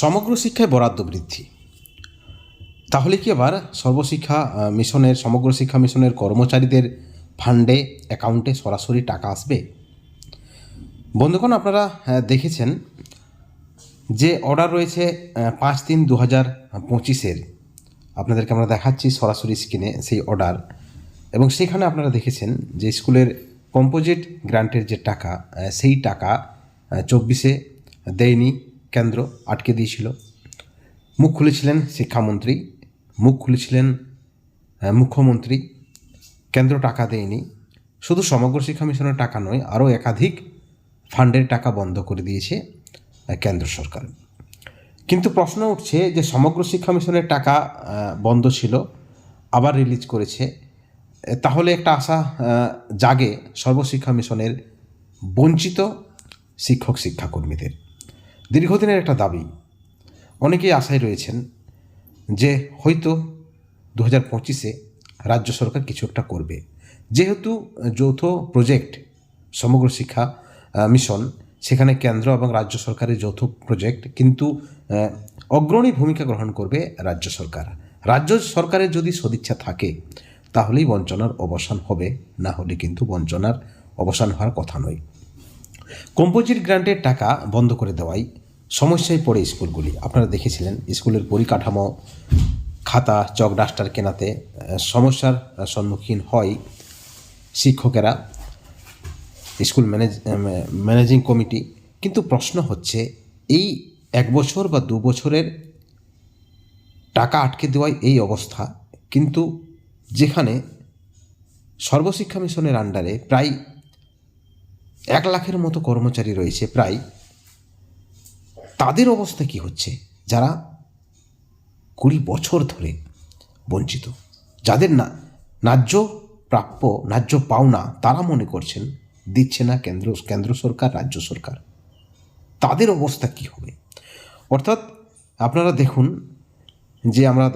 সমগ্র শিক্ষায় বরাদ্দ বৃদ্ধি। তাহলে কি আবার সর্বশিক্ষা মিশনের, সমগ্র শিক্ষা মিশনের কর্মচারীদের ফান্ডে, অ্যাকাউন্টে সরাসরি টাকা আসবে? বন্ধুগণ, আপনারা দেখেছেন যে অর্ডার রয়েছে পাঁচ তিন দু হাজার পঁচিশের। আপনাদেরকে আমরা দেখাচ্ছি সরাসরি স্ক্রিনে সেই অর্ডার। এবং সেখানে আপনারা দেখেছেন যে স্কুলের কম্পোজিট গ্রান্টের যে টাকা সেই টাকা চব্বিশে দেয়নি। কেন্দ্র আটকে দিয়েছিল। মুখ খুলেছিলেন শিক্ষামন্ত্রী, মুখ খুলেছিলেন মুখ্যমন্ত্রী। কেন্দ্র টাকা দেয়নি। শুধু সমগ্র শিক্ষা মিশনের টাকা নয়, আরও একাধিক ফান্ডের টাকা বন্ধ করে দিয়েছে কেন্দ্র সরকার। কিন্তু প্রশ্ন উঠছে যে সমগ্র শিক্ষা মিশনের টাকা বন্ধ ছিল, আবার রিলিজ করেছে তাহলে একটা আশা জাগে সর্বশিক্ষা মিশনের বঞ্চিত শিক্ষক শিক্ষাকর্মীদের দীর্ঘদিনের একটা দাবি। অনেকেই আশায় রয়েছেন যে হয়তো দু হাজার পঁচিশে রাজ্য সরকার কিছু একটা করবে। যেহেতু যৌথ প্রজেক্ট, সমগ্র শিক্ষা মিশন, সেখানে কেন্দ্র এবং রাজ্য সরকারের যৌথ প্রজেক্ট, কিন্তু অগ্রণী ভূমিকা গ্রহণ করবে রাজ্য সরকার। রাজ্য সরকারের যদি সদিচ্ছা থাকে, তাহলেই বঞ্চনার অবসান হবে, না হলে কিন্তু বঞ্চনার অবসান হওয়ার কথা নয়। কম্পোজিট গ্রান্টের টাকা বন্ধ করে দেওয়ায় সমস্যায় পড়ে স্কুলগুলি। আপনারা দেখেছিলেন, স্কুলের পরিকাঠামো, খাতা, চক ডাস্টার কেনাতে সমস্যার সম্মুখীন হয় শিক্ষকেরা, স্কুল ম্যানেজ ম্যানেজিং কমিটি। কিন্তু প্রশ্ন হচ্ছে, এই এক বছর বা দু বছরের টাকা আটকে দেওয়ায় এই অবস্থা, কিন্তু যেখানে সর্বশিক্ষা মিশনের আন্ডারে প্রায় এক লাখের মতো কর্মচারী রয়েছে, প্রায় তাদের অবস্থা কি হচ্ছে? যারা কুড়ি বছর ধরে বঞ্চিত, যাদের না ন্যায্য প্রাপ্য, ন্যায্য পাওনা তারা মনে করছেন দিচ্ছে না কেন্দ্র কেন্দ্র সরকার, রাজ্য সরকার। তাদের অবস্থা কি হবে? অর্থাৎ আপনারা দেখুন যে আমরা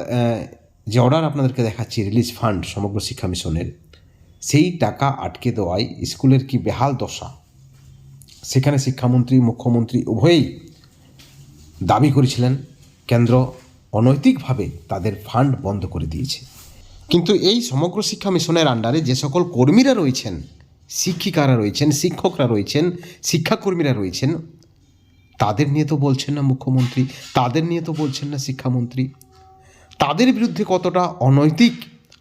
যে অর্ডার আপনাদেরকে দেখাচ্ছি রিলিজ ফান্ড সমগ্র শিক্ষা মিশনের, সেই টাকা আটকে দেওয়ায় স্কুলের কি বেহাল দশা? সেখানে শিক্ষামন্ত্রী, মুখ্যমন্ত্রী উভয়েই দাবি করেছিলেন, কেন্দ্র অনৈতিকভাবে তাদের ফান্ড বন্ধ করে দিয়েছে। কিন্তু এই সমগ্র শিক্ষা মিশনের আন্ডারে যে সকল কর্মীরা রয়েছেন, শিক্ষিকারা রয়েছেন, শিক্ষকরা রয়েছেন, শিক্ষাকর্মীরা রয়েছেন, তাদের নিয়ে তো বলছেন না মুখ্যমন্ত্রী, তাদের নিয়ে তো বলছেন না শিক্ষামন্ত্রী। তাদের বিরুদ্ধে কতটা অনৈতিক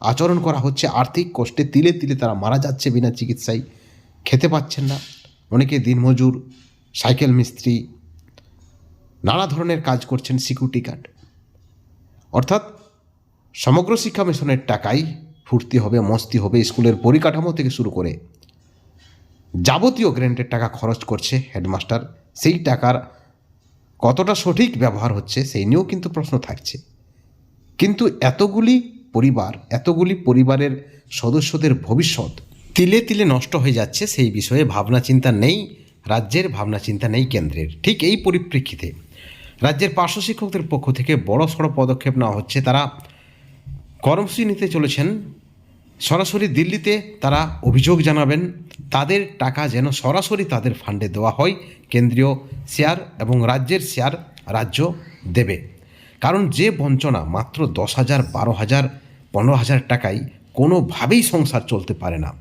আচরণ করা হচ্ছে, আর্থিক কষ্টে তিলে তিলে তারা মারা যাচ্ছে বিনা চিকিৎসায়, খেতে পাচ্ছেন না। অনেকে দিনমজুর, সাইকেল মিস্ত্রি নানা ধরনের কাজ করছেন সিকিউরিটি গার্ড অর্থাৎ সমগ্র শিক্ষা মিশনের টাকাই ফুর্তি হবে, মস্তি হবে স্কুলের পরিকাঠামো থেকে শুরু করে যাবতীয় গ্র্যান্টের টাকা খরচ করছে হেডমাস্টার। সেই টাকার কতটা সঠিক ব্যবহার হচ্ছে সেই নিয়েও কিন্তু প্রশ্ন থাকছে। কিন্তু এতগুলি পরিবার, এতগুলি পরিবারের সদস্যদের ভবিষ্যৎ তিলে তিলে নষ্ট হয়ে যাচ্ছে সেই বিষয়ে ভাবনা চিন্তা নেই, রাজ্যের ভাবনা চিন্তা নেই, কেন্দ্রের। ঠিক এই পরিপ্রেক্ষিতে রাজ্যের পার্শ্ব শিক্ষকদের পক্ষ থেকে বড় সড়ো পদক্ষেপ নেওয়া হচ্ছে। তারা কর্মসূচি নিতে চলেছেন। সরাসরি দিল্লিতে তারা অভিযোগ জানাবেন, তাদের টাকা যেন সরাসরি তাদের ফান্ডে দেওয়া হয়, কেন্দ্রীয় শেয়ার এবং রাজ্যের শেয়ার রাজ্য দেবে। কারণ যে বঞ্চনা মাত্র দশ হাজার, বারো হাজার, পনেরো হাজার টাকায় কোনোভাবেই সংসার চলতে পারে না।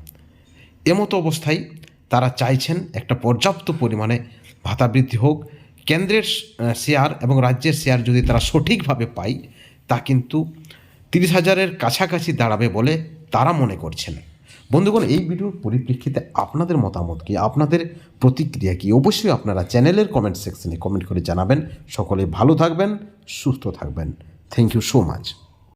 এমতো অবস্থায় তারা চাইছেন একটা পর্যাপ্ত পরিমাণে ভাতা বৃদ্ধি হোক কেন্দ্রের শেয়ার এবং রাজ্যের শেয়ার যদি তারা সঠিকভাবে পায়, তা কিন্তু তিরিশ হাজারের কাছাকাছি দাঁড়াবে বলে তারা মনে করছেন। বন্ধুগণ, এই ভিডিওর পরিপ্রেক্ষিতে আপনাদের মতামত কী? আপনাদের প্রতিক্রিয়া কী? অবশ্যই আপনারা চ্যানেলের কমেন্ট সেকশনে কমেন্ট করে জানাবেন। সকলে ভালো থাকবেন, সুস্থ থাকবেন। Thank you so much